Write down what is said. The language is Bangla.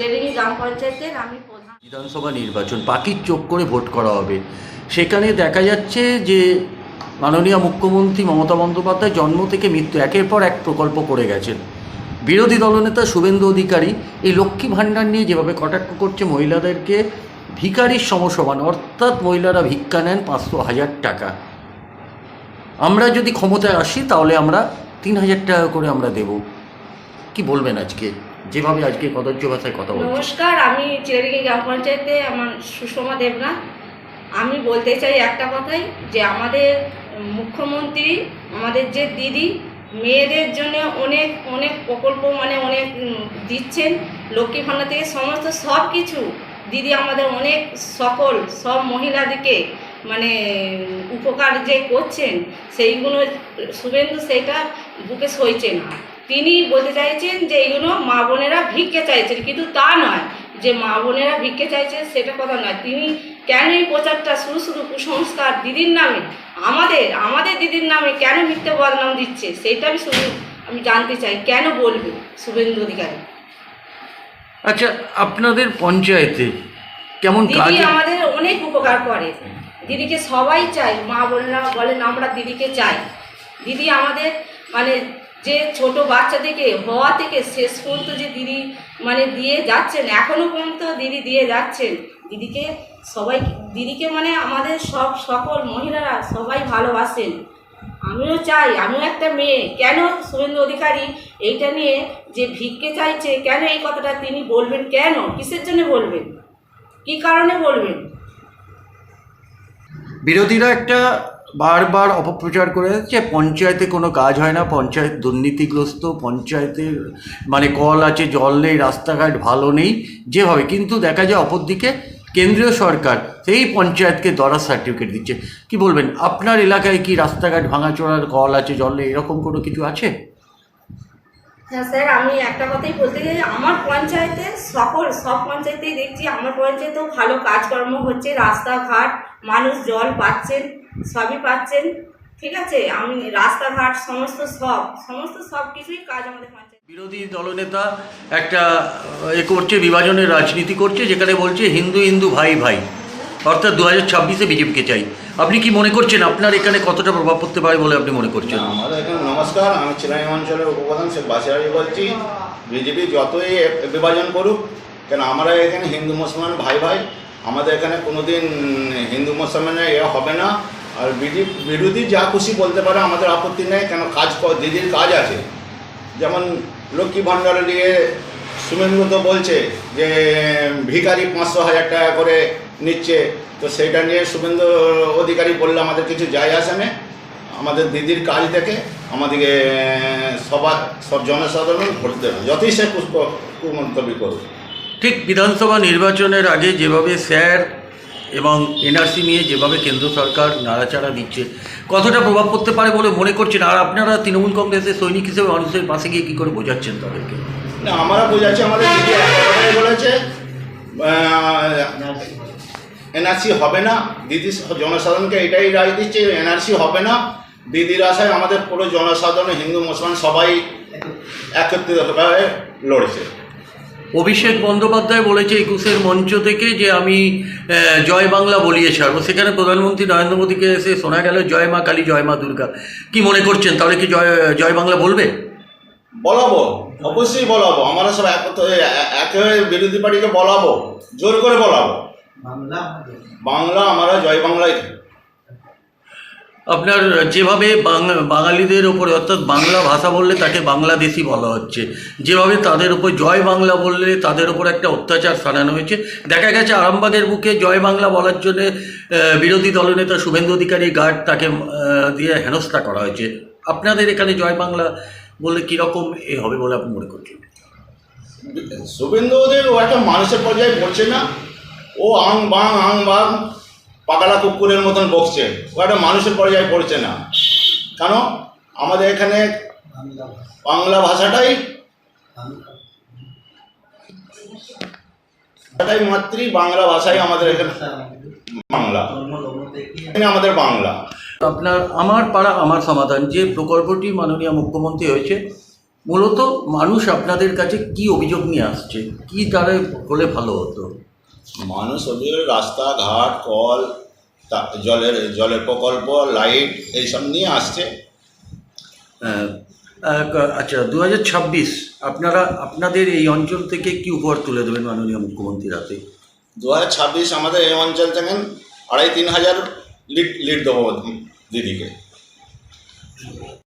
গ্রাম পঞ্চায়েতের আমি প্রধান। বিধানসভা নির্বাচন পাখির চোখ করে ভোট করা হবে। সেখানে দেখা যাচ্ছে যে মাননীয় মুখ্যমন্ত্রী মমতা বন্দ্যোপাধ্যায় জন্ম থেকে মৃত্যু একের পর এক প্রকল্প করে গেছেন। বিরোধী দলনেতা শুভেন্দু অধিকারী এই লক্ষ্মী ভাণ্ডার নিয়ে যেভাবে কটাক্ষ করছে মহিলাদেরকে ভিকারির সমসমান, অর্থাৎ মহিলারা ভিক্ষা নেন পাঁচশো হাজার টাকা। আমরা যদি ক্ষমতায় আসি তাহলে আমরা তিন হাজার টাকা করে আমরা দেব। কি বলবেন আজকে? যেভাবে আজকে কদর্য ভাষায় কথা বলছি। নমস্কার, আমি চিরেডিঙ্গি গ্রাম পঞ্চায়েতে আমার সুষমা দেবনাথ। আমি বলতে চাই একটা কথাই, যে আমাদের মুখ্যমন্ত্রী, আমাদের যে দিদি, মেয়েদের জন্য অনেক অনেক প্রকল্প মানে অনেক দিচ্ছেন। লক্ষ্মী ভাণ্ডার থেকে সমস্ত সব কিছু দিদি আমাদের অনেক সকল, সব মহিলাদেরকে মানে উপকার যে করছেন, সেইগুলো শুভেন্দু সেটা বুকে সইছে না। তিনি বলতে চাইছেন যে এইগুলো মা বোনেরা ভিক্ষে চাইছেন কিন্তু তা নয়। যে মা বোনেরা ভিক্ষে চাইছেন সেটা কথা নয়। তিনি কেন এই প্রচারটা শুরু শুরু কুসংস্কার দিদির নামে আমাদের আমাদের দিদির নামে কেন মিথ্যে বদনাম দিচ্ছে সেইটা আমি শুধু আমি জানতে চাই। কেন বলবে শুভেন্দু অধিকারী? আচ্ছা আপনাদের পঞ্চায়েতে কেমন দিদি আমাদের অনেক উপকার করে। দিদিকে সবাই চাই মা বোনেরা বলেন আমরা দিদিকে চাই। দিদি আমাদের মানে যে ছোট বাচ্চা থেকে, হওয়া থেকে শেষ পর্যন্ত যে দিদি মানে দিয়ে যাচ্ছেন, এখনও পর্যন্ত দিদি দিয়ে যাচ্ছেন, দিদিকে সবাই, দিদিকে মানে আমাদের সব সকল মহিলারা সবাই ভালোবাসেন। আমিও চাই, আমিও একটা মেয়ে, কেন শুভেন্দু অধিকারী এইটা নিয়ে যে ভিক্ষে চাইছে, কেন এই কথাটা তিনি বলবেন, কেন? কিসের জন্য বলবেন? কি কারণে বলবেন? বিরোধীরা একটা বারবার অপপ্রচার করে যাচ্ছে পঞ্চায়েতে কোনো কাজ হয় না, পঞ্চায়েত দুর্নীতিগ্রস্ত পঞ্চায়েতের মানে কল আছে, জল নেই, রাস্তাঘাট ভালো নেই যেভাবে কিন্তু দেখা যায় অপরদিকে কেন্দ্রীয় সরকার সেই পঞ্চায়েতকে দরাজ সার্টিফিকেট দিচ্ছে। কি বলবেন? আপনার এলাকায় কি রাস্তাঘাট ভাঙাচোরার কল আছে, জল নেই, এরকম কোনো কিছু আছে? হ্যাঁ স্যার, আমি একটা কথাই বলতে চাই আমার পঞ্চায়েতে সকল, সব পঞ্চায়েতেই দেখছি, আমার পঞ্চায়েতেও ভালো কাজকর্ম হচ্ছে, রাস্তাঘাট, মানুষ জল পাচ্ছেন। সবই পাচ্ছেন ঠিক আছে? আমি রাস্তাঘাট সমস্ত সব সমস্ত সব কিছুই কাজ আমাদের পঞ্চায়েত বিরোধী দলনেতা একটা এ করছে বিভাজনের রাজনীতি করছে যেখানে বলছে হিন্দু হিন্দু ভাই ভাই। অর্থাৎ দু হাজার ছাব্বিশে বিজেপিকে চাই। আপনি কি মনে করছেন? আপনার এখানে কতটা প্রভাব পড়তে পারে বলে আপনি মনে করছেন? আমাদের এখানে নমস্কার আমি চিরাই অঞ্চলের উপপ্রধান শেখ বাসিরাজি বলছি। বিজেপি যতই বিভাজন করুক কেন আমরা এখানে হিন্দু মুসলমান ভাই ভাই আমাদের এখানে কোনোদিন হিন্দু মুসলমানের এ হবে না। আর বিরোধী যা খুশি বলতে পারে, আমাদের আপত্তি নেই, কেন কাজ দিদির কাজ আছে। যেমন লক্ষ্মী ভাণ্ডারে দিয়ে সুমেন্দ্র তো বলছে যে, ভিখারি পাঁচশো হাজার টাকা করে নিচ্ছে, তো সেটা নিয়ে শুভেন্দু অধিকারী বললে আমাদের কিছু যায় আসে না। আমাদের দিদির কাজ থেকে আমাদেরকে সবার সব জনসাধারণ ভোট দেবে, যতই সে কুস- কুমন্তব্য করুক। ঠিক বিধানসভা নির্বাচনের আগে যেভাবে স্যার এবং এনআরসি নিয়ে যেভাবে কেন্দ্র সরকার নাড়াচাড়া দিচ্ছে কতটা প্রভাব পড়তে পারে বলে মনে করছেন। আর আপনারা তৃণমূল কংগ্রেসের সৈনিক হিসেবে মানুষের পাশে গিয়ে কী করে বোঝাচ্ছেন তাদেরকে? না, আমরা বোঝাচ্ছি, আমাদের দিদি বলেছে এনআরসি হবে না, দিদি জনসাধারণকে এটাই রায় দিচ্ছে, এনআরসি হবে না, দিদির আশায় আমাদের পুরো জনসাধারণ, হিন্দু, মুসলমান সবাই একত্রিতভাবে লড়ছে। অভিষেক বন্দ্যোপাধ্যায় বলেছে একুশের মঞ্চ থেকে যে আমি জয় বাংলা বলিয়ে ছাড়বো। সেখানে প্রধানমন্ত্রী নরেন্দ্র মোদীকে এসে শোনা গেল জয় মা কালী জয় মা দুর্গা। কি মনে করছেন? তাহলে কি জয় জয় বাংলা বলবে? বলাবো অবশ্যই বলাবো। আমরা সব একে হয়ে বিরোধী পার্টিকে বলাবো জোর করে বলাবো। বাংলা আমরা জয় বাংলায় আপনার যেভাবে বাঙালিদের ওপরে অর্থাৎ বাংলা ভাষা বললে তাকে বাংলাদেশি বলা হচ্ছে। যেভাবে তাদের উপর জয় বাংলা বললে তাদের উপর একটা অত্যাচার সানানো হয়েছে। দেখা গেছে আরামবাগের বুকে জয় বাংলা বলার জন্য বিরোধী দলনেতা শুভেন্দু অধিকারী গার্ড তাকে দিয়ে হেনস্থা করা হয়েছে। আপনাদের এখানে জয় বাংলা বললে কীরকম এ হবে বলে আপনি মনে করছেন? শুভেন্দু ওদের ও একটা মানুষের পর্যায়ে পড়ছে না। ও আং বাং আং বাং পাকালা কুকুরের মতন বকছে। ও একটা মানুষের পর্যায়ে পড়ছে না। কেন? আমাদের এখানে বাংলা ভাষাটাই ভাষাটাই মাতৃ, বাংলা ভাষাই আমাদের এখানে বাংলা। আমাদের বাংলা। আপনার, আমার পাড়া, আমার সমাধান, যে প্রকল্পটি মাননীয় মুখ্যমন্ত্রী হয়েছে, মূলত মানুষ আপনাদের কাছে কি অভিযোগ নিয়ে আসছে? কি দ্বারা হলে ভালো হতো? মানুষ ওদের রাস্তাঘাট কল জলের জলের প্রকল্প লাইট এইসব নিয়ে আসছে। আহ, আচ্ছা দু হাজার ছাব্বিশ আপনারা আপনাদের এই অঞ্চল থেকে কি উপহার তুলে দেবেন মাননীয় মুখ্যমন্ত্রীর হাতে? দু হাজার ছাব্বিশ আমাদের এই অঞ্চল থেকে আড়াই তিন হাজার লিড লিড দেবো দিদিকে।